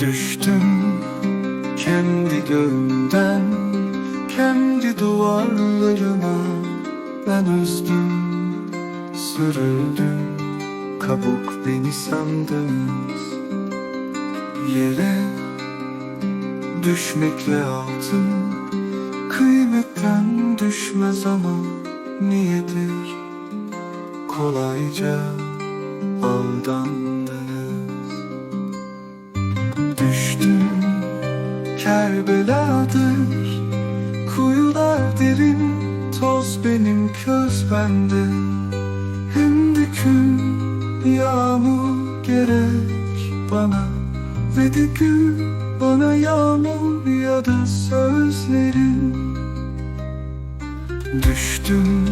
Düştüm kendi göğümden Kendi duvarlarıma Ben üzdüm Sürüldüm Kabuk beni sandınız. Yere Düşmekle altın Kıymetten düşmez ama Niyedir. Kolayca Aldandınız Kerbeladır Kuyular derin Toz benim köz bende. Hem de gün Yağmur gerek bana. Ve de gün Bana yağmur ya da sözlerin. Düştüm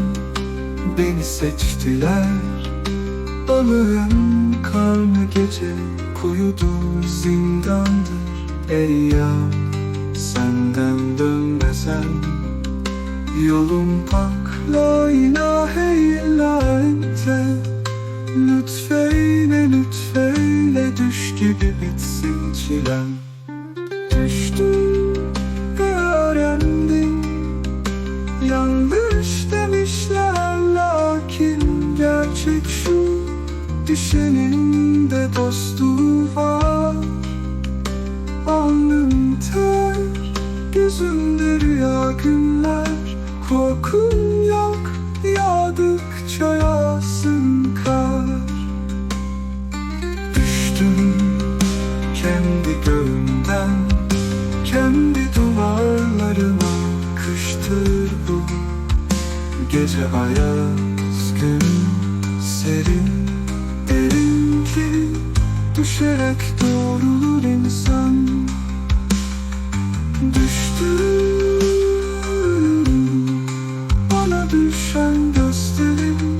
Beni seçtiler. Balığın karnı gece Kuyudur zindandır Ey ya senden dönmesem Yolum pak La ilahe illa ente Lütfeyle lütfeyle Düş gibi bitsin çilem Düştüm ve öğrendim Yanlış demişler lakin gerçek şu. Düşenin de dostu gözümde rüya günler Korkum yok, yağdıkça yağsın kar. Düştüm kendi göğümden Kendi duvarlarıma kıştır bu. Gece ayaz gün serin Derin ki düşerek doğrulur insan Düştüm bana düşen gösterin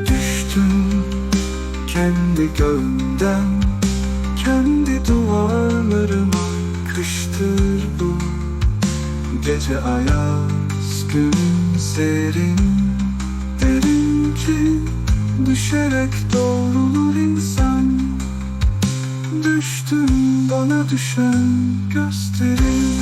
Düştüm kendi göğümden Kendi duvarlarıma Gece ayaz gün serin Derin ki düşerek doğrulur insan. Düştüm bana düşen gösterin